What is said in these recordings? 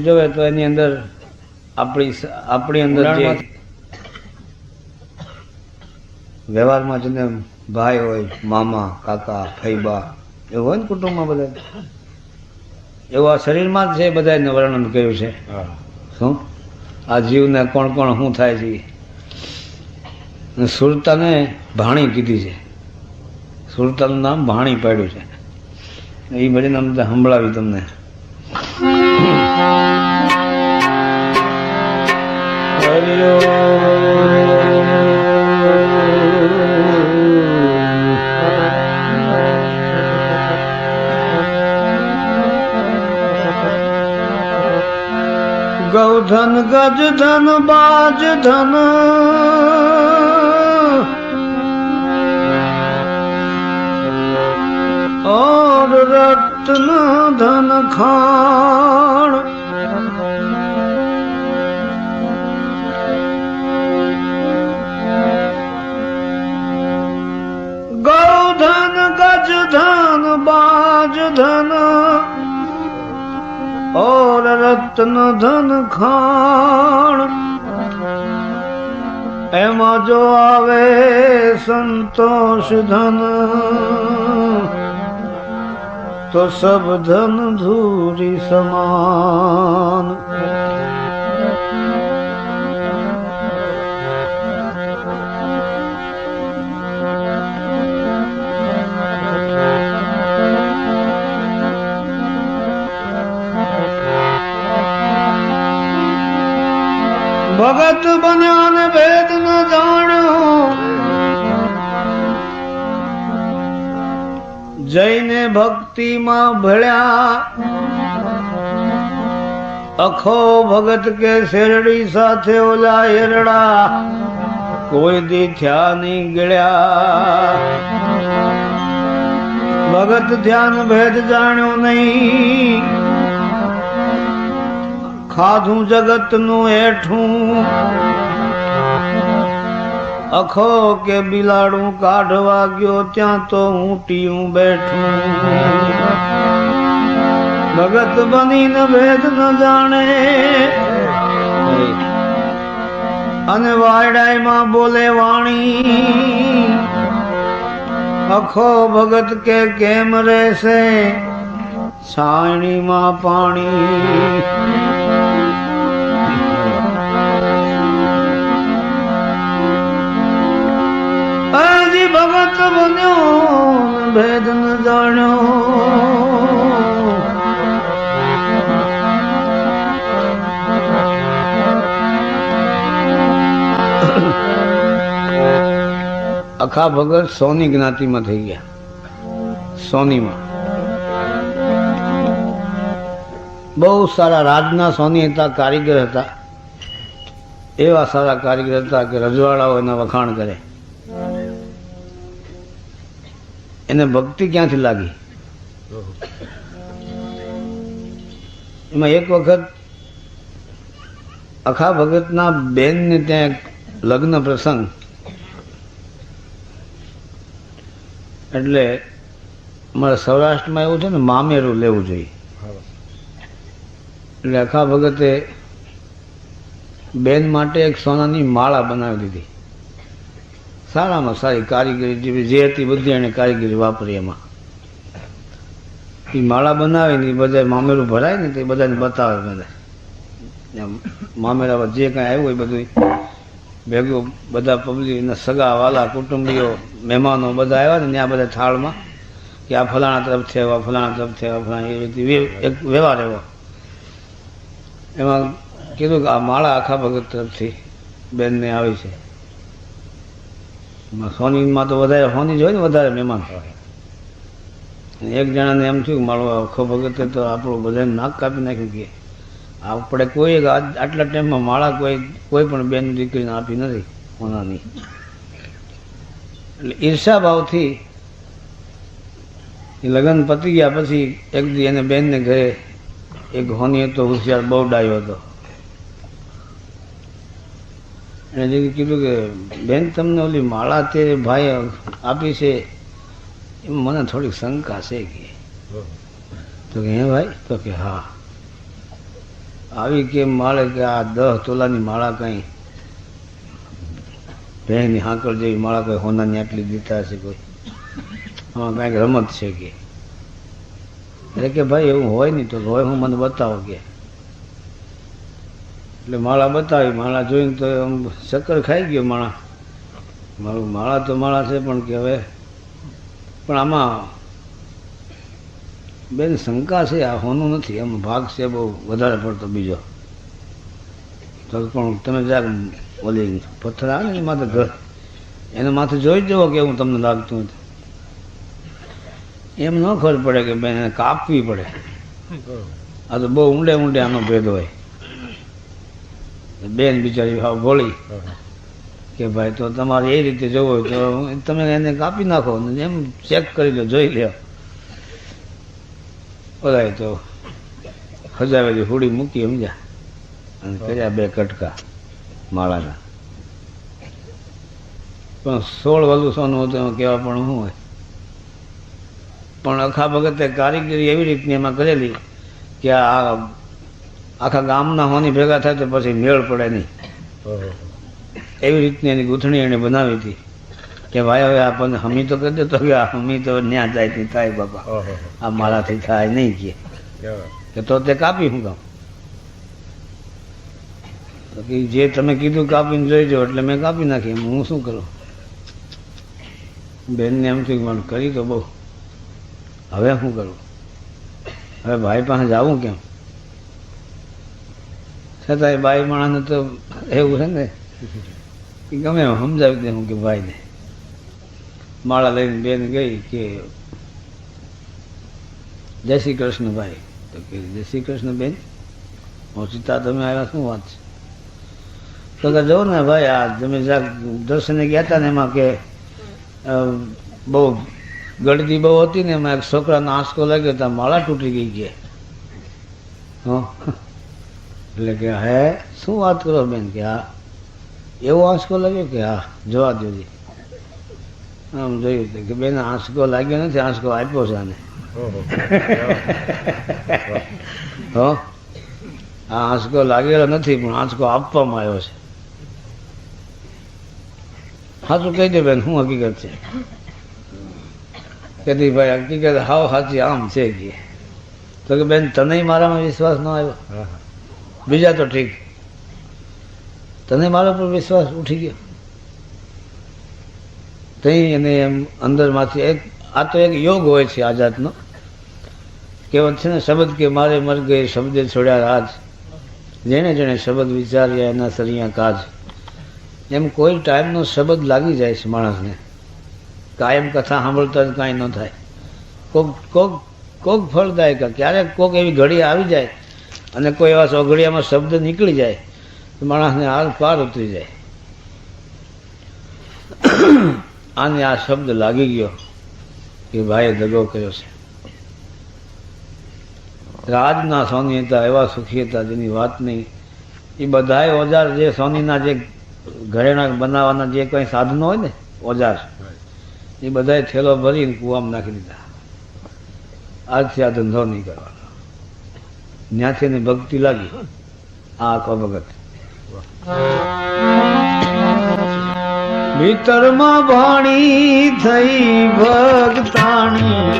જોવે તો એની અંદર આપણી આપણી અંદર જે વ્યવહારમાં જેને ભાઈ હોય મામા કાકા ફૈબા એવું હોય ને કુટુંબમાં બધા. એવું આ શરીરમાં જ છે બધાને વર્ણન કર્યું છે. શું? આ જીવને કોણ કોણ શું થાય છે? સુરતાને ભાણી કીધી છે. સુરતાનું નામ ભાણી પાડ્યું છે. એ ભજન નામ સંભળાવી તમને. ગૌધન ગજ ધન બાજ ધન ઓર રત્ન ધન ખાણ રાજ ધન ઓર રત્ન ધન ખાણ એમાં જો આવે સંતોષ ધન તો સબ ધન ધૂરી સમાન ભગત બન્યા ને ભેદ ન જાણ્યો. જઈને ભક્તિમાં ભળ્યા. અખો ભગત કે શેરડી સાથે ઓલા હેરડા. કોઈ દી થયા નહીં ગળ્યા. ભગત ધ્યાન ભેદ જાણ્યો નહીં. ખાધું જગતનું હેઠું અખો કે બિલાડું કાઢવા ગયો ત્યાં તો હું ટીયું બેઠું ભગત બનીને ભેદ ન જાણે અને વાયડાઈમાં બોલે વાણી અખો ભગત કે કેમ રહેશે છાણીમાં પાણી ભેદ ન જાણ્યો આખા ભગત સોની જ્ઞાતિમાં થઈ ગયા. સોનીમાં. બહુ સારા રાજના સોની હતા, કારીગર હતા. એવા સારા કારીગર હતા કે રજવાડાઓ એના વખાણ કરે. એને ભક્તિ ક્યાંથી લાગી? એમાં એક વખત અખા ભગતના બેનને ત્યાં એક લગ્ન પ્રસંગ. એટલે અમારા સૌરાષ્ટ્રમાં એવું છે ને, મામેરું લેવું જોઈએ. એટલે અખા ભગતે બેન માટે એક સોનાની માળા બનાવી દીધી. સારામાં સારી કારીગરી જે હતી બધી એણે કારીગરી વાપરી એમાં. એ માળા બનાવીને એ બધા મામેરું ભરાય ને તે બધાને બતાવે બધા. મામેરા જે કાંઈ આવ્યું હોય બધું ભેગું બધા પબ્લિક એના સગા વાલા, કુટુંબીઓ, મહેમાનો બધા આવ્યા ને ત્યાં બધા થાળમાં કે આ ફલાણા તરફથી આવ્યા ફલાણા તરફથી આવ્યા ફલાણા એ રીતે એક વ્યવહાર એવો. એમાં કીધું કે આ માળા આખા ભગત તરફથી બેનને આવી છે. સોનીમાં તો વધારે સોની જ હોય ને વધારે મહેમાન હોય. એક જણાને એમ થયું મારો આખો ભગતે તો આપણું બધાને નાક કાપી નાખ્યું કે આપણે કોઈ આટલા ટાઈમમાં માળા કોઈ કોઈ પણ બેન દીકરીને આપી નથી સોનાની. એટલે ઈર્ષા ભાવથી એ લગ્ન પતી ગયા પછી એક દી એને બેનને ઘરે એક હોની હતો, હોશિયાર બહુ ડાયો હતો. એને જે કીધું કે, બેન, તમને ઓલી માળા તે ભાઈ આપી છે. એમાં મને થોડીક શંકા છે કે. તો કે, હે ભાઈ? તો કે, હા. આવી કેમ માળે કે આ દહ તોલાની માળા કંઈ ભેંની હાંકળ જેવી માળા કંઈ હોનાની આટલી દીતા હશે કોઈ? આમાં કાંઈક રમત છે કે? એટલે કે, ભાઈ, એવું હોય નહીં. તો હોય હું મને બતાવો કે. એટલે માળા બતાવી માળા જોઈને તો આમ ચક્કર ખાઈ ગયો માળા. મારું માળા તો માળા છે પણ કે હવે પણ આમાં બેન શંકા છે આ હોનું નથી એમ ભાગ છે બહુ વધારે પડતો બીજો. તો પણ તમે જાગ ઓલી પથ્થર આવે ને માથે ઘર એના માથે જોઈ જવો કે હું તમને લાગતું હતું એમ ન ખબર પડે કે બેન એને કાપવી પડે. આ તો બહુ ઊંડે ઊંડે આનો ભેદ હોય. બેન બિચારી ભાવ ભોળી. કે ભાઈ તો તમારે એ રીતે જોવો તો તમે એને કાપી નાખો ને એમ ચેક કરી લો, જોઈ લ્યો. બધા તો હજાવેલી હુડી મૂકી સમજ્યા. અને કર્યા બે કટકા માળાના. પણ સોળ વલું સોનું હતું, એમાં કહેવા પણ શું હોય. પણ અખા ભગતે કારીગરી એવી રીતની એમાં કરેલી કે આ આખા ગામના હોની ભેગા થાય તો પછી મેળ પડે નહીં. એવી રીતની એની ગૂંથણી એને બનાવી હતી કે ભાઈ હવે આપણને હમી તો કરી દેતો કે આ હમી તો ન્યા જાય થાય બાપા. આ મારાથી થાય નહીં કે. કે તો તે કાપી હું કામ? તો જે તમે કીધું કાપીને જોઈ જાઓ એટલે મેં કાપી નાખી. હું શું કરું? બેનને એમ થયું મને કરી તો બહુ. હવે શું કરું? હવે ભાઈ પાસે જાવું કેમ? છતાંય ભાઈ માણસને તો એવું છે ને ગમે સમજાવી દે હું કે ભાઈને. માળા લઈને બેન ગઈ કે જય શ્રી કૃષ્ણ ભાઈ તો કે જય શ્રી કૃષ્ણ બેન હું સીતા તમે આવ્યા, શું વાત છે? તો કે જો ને ભાઈ, આ તમે જરાક દર્શને ગયા હતા ને એમાં કે બહુ ગળદી બહુ હતી ને એમાં એક છોકરાનો આંસકો લાગ્યો ત્યાં માળા તૂટી ગઈ કે. હં. એટલે કે હે શું વાત કરો બેન? કે હા. એવો આંસકો લાગ્યો કે હા જોવા દેજી આમ જોયું તો કે બેન આંસકો લાગ્યો નથી આંસકો આપ્યો છે આને. હો? આ આંસકો લાગેલો નથી પણ આંસકો આપવામાં આવ્યો છે. સાચું કહી દે બેન શું હકીકત છે? કે ભાઈ હકીકત હાવ સાચી આમ છે કે. તો કે બેન તને મારામાં વિશ્વાસ ન આવ્યો? બીજા તો ઠીક. તને મારા પર વિશ્વાસ ઉઠી ગયો? તઈ એને એમ અંદરમાંથી એક, આ તો એક યોગ હોય છે આ જાતનો કહેવત છે ને શબ્દ કે મારે મર ગયે શબ્દે છોડ્યા રાજ. જેણે જેણે શબ્દ વિચાર્યા એના સરિયા કાજ. એમ કોઈ ટાઈમનો શબ્દ લાગી જાય છે માણસને. કાયમ કથા સાંભળતા જ કાંઈ ન થાય. કોક કોક કોક ફળદાયક ક્યારેક કોક એવી ઘડી આવી જાય અને કોઈ એવા સોઘડિયામાં શબ્દ નીકળી જાય, તો માણસને હાલ પાર ઉતરી જાય. આને આ શબ્દ લાગી ગયો કે ભાઈએ દગો કર્યો છે. રાજના સોની હતા, એવા સુખી હતા જેની વાત નહીં. એ બધાએ ઓજાર જે સોનીના જે ઘરેણા બનાવવાના જે કંઈ સાધનો હોય ને, ઓજાર, એ બધાય થેલો ભરીને કૂવામાં નાખી દીધા. આજથી આ ધંધો નહીં કરવાનો. ત્યાંથી એની ભક્તિ લાગી. આ આખો ભગત. ભીતરમાં ભાણી થઈ ભગતાણી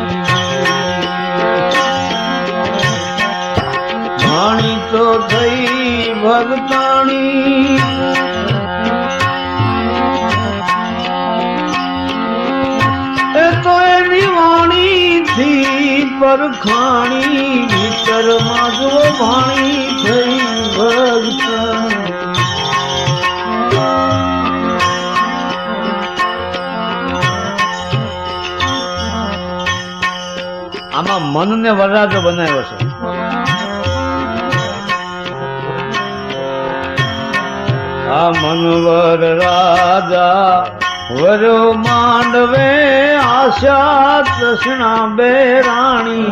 ભાણી તો થઈ ભગતાણી તો એની વાણીથી પરખાણી ભીતરમાં જો ભાણી થઈ ભક્ત આમાં મનને વરરાજો બનાવ્યો છે. આ મનવર રાજા વરો માંડવે આશા તૃષ્ણા બેરાણી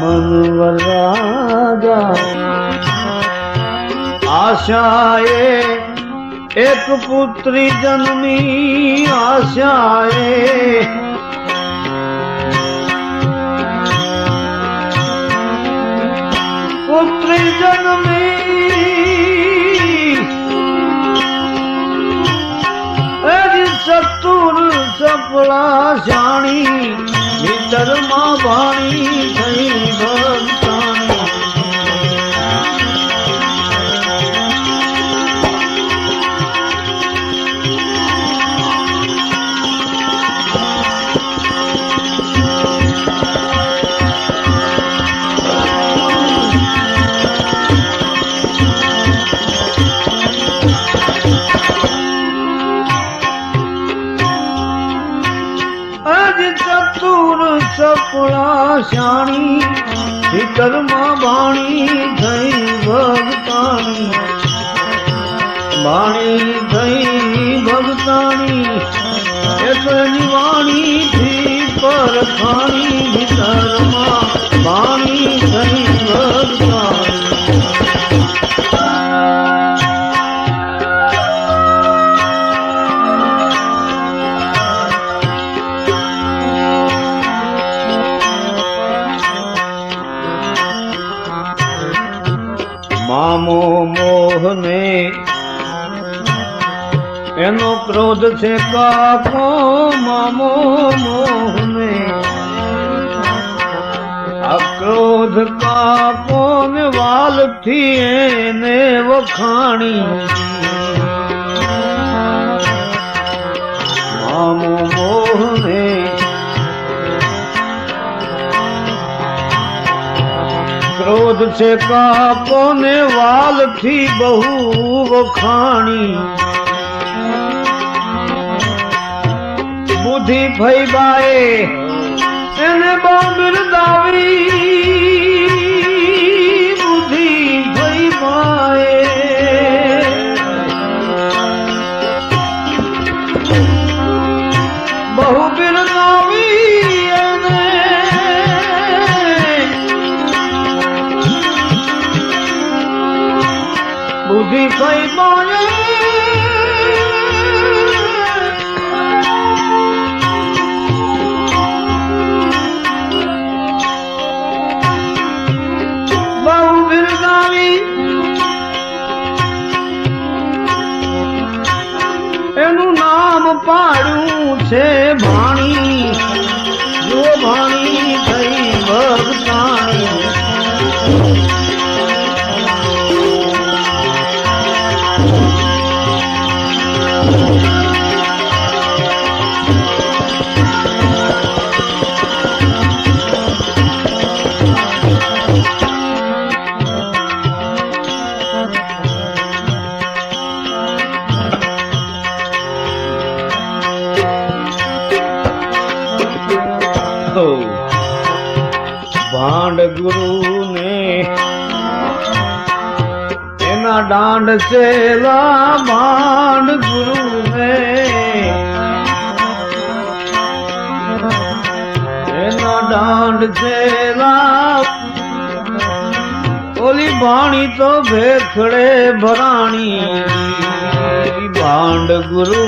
મનવર રાજા આશાએ એક પુત્રી જન્મી આશાએ पुत्री ત્રિજન્મી સપલા જાણી ભીતરમાં વાણી થઈ ભક્તાણી શાણી ભીતરમાં વાણી થઈ ભગતાણી. વાણી થઈ ભગતાણી એટલની વાણી થી પરખાણી ભીતરમાં વાણી થઈ ભગતાણી. એનો ક્રોધ છે કાકો મામો મોહને. આ ક્રોધ કાકો ને વાલથી એને વખાણી. મામો મોહને. ક્રોધ છે કાકો ને વાલથી બહુ વખાણી. બુદ્ધિ બાએ એને બહુ બિરદાવી બુદ્ધિ બાએ. બહુ બિરદાવી એને. બુદ્ધિ કઈ બોલે એનું નામ પાડું છે ભાણી ભાંડ ગુરુ ને એના દાંડ ચેલા માંડ ગુરુ ને એના દાંડ ચેલા ઓલી ભાણી તો ભેખડે ભરાણી. ભાંડ ગુરુ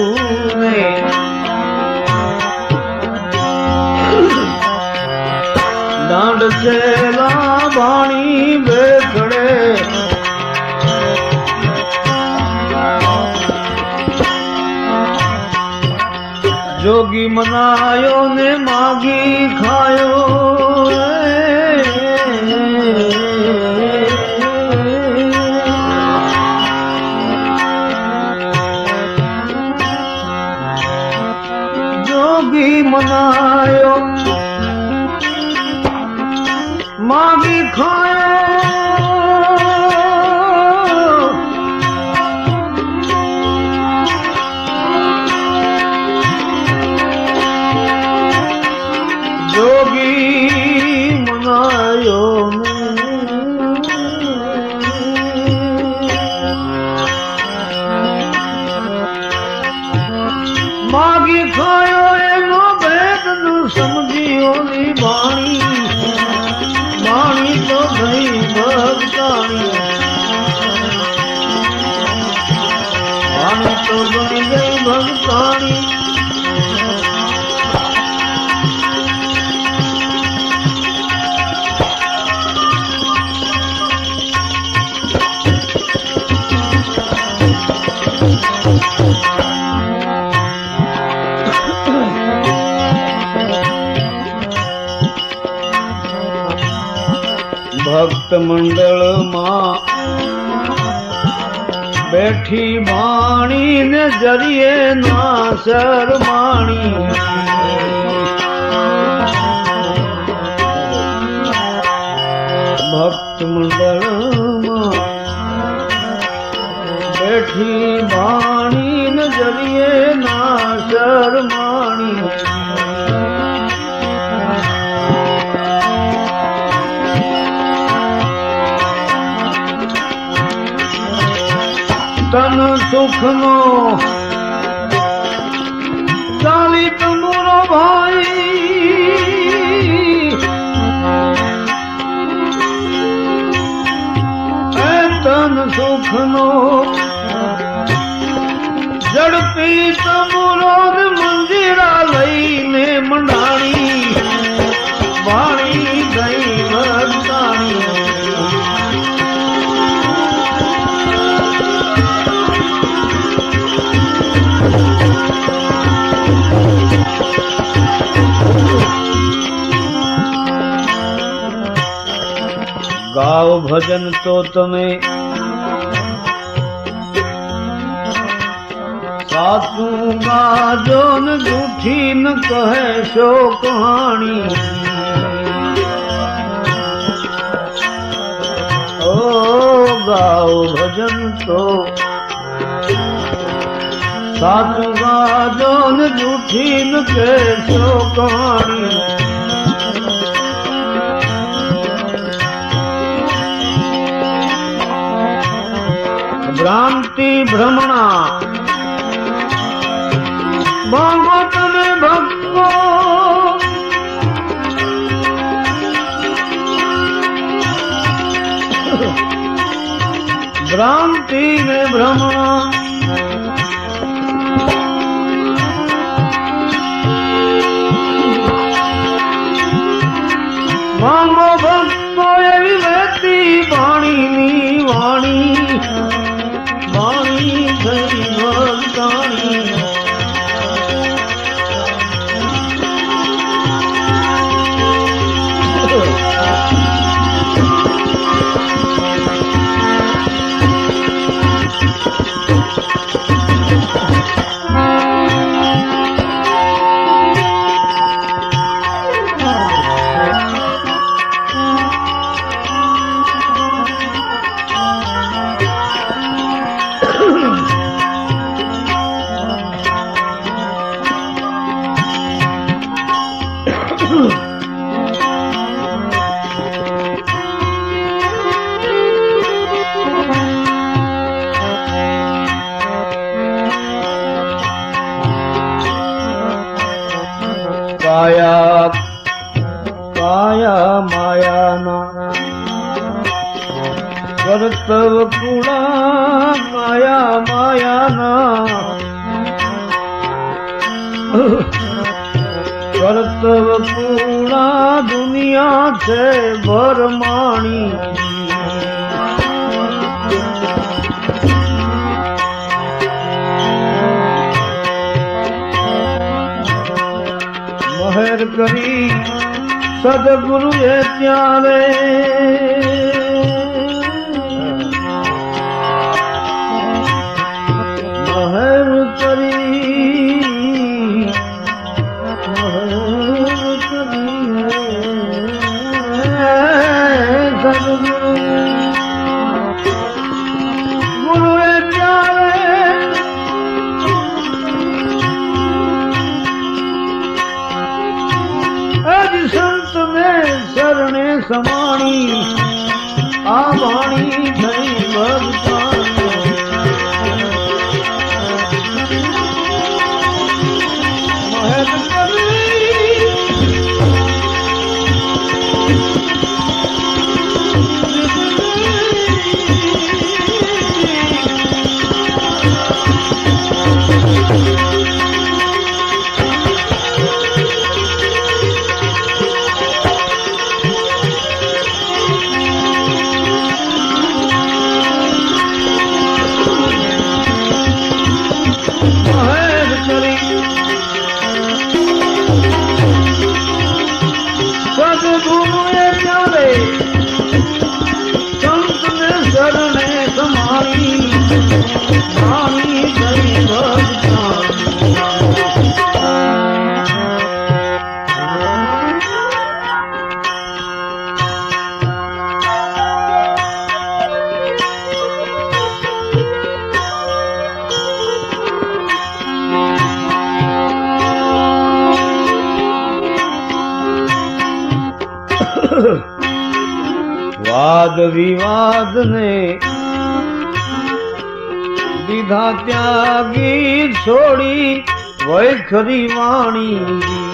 ને દાંડ ચેલા ભાણી બેખડે જોગી મનાયો ને માગી ખાયો. જોગી મનાયો સંતાણી ભક્ત મંડળમાં બેઠી વાણી ને જરીએ ના શરમાણી ભક્ત મંડળમાં બેઠી તન સુખનો ચાલી તમરો ભાઈ. તન સુખનો ઝડપી ગાઓ ભજન તો તમે. સાચું ગાજો ન જૂઠી ન કહેશો કહાણી. ઓ ગાઓ ભજન તો. સાચું ગાજો ને જૂઠી ન કહેશો કહાણી. ભ્રાંતિ ભ્રમણા। ભાંગો તમે ભક્તો। ભ્રાંતિ ને ભ્રમણા। કાયા માયા માયાના કરતવ કુળા માયા માયાના કરતવ કુળા દુનિયા છે ભરમાણી મહેર કરી સદગુરુએ ત્યારે વાદ વિવાદ ને દીધા ત્યાગી છોડી વૈખરી વાણી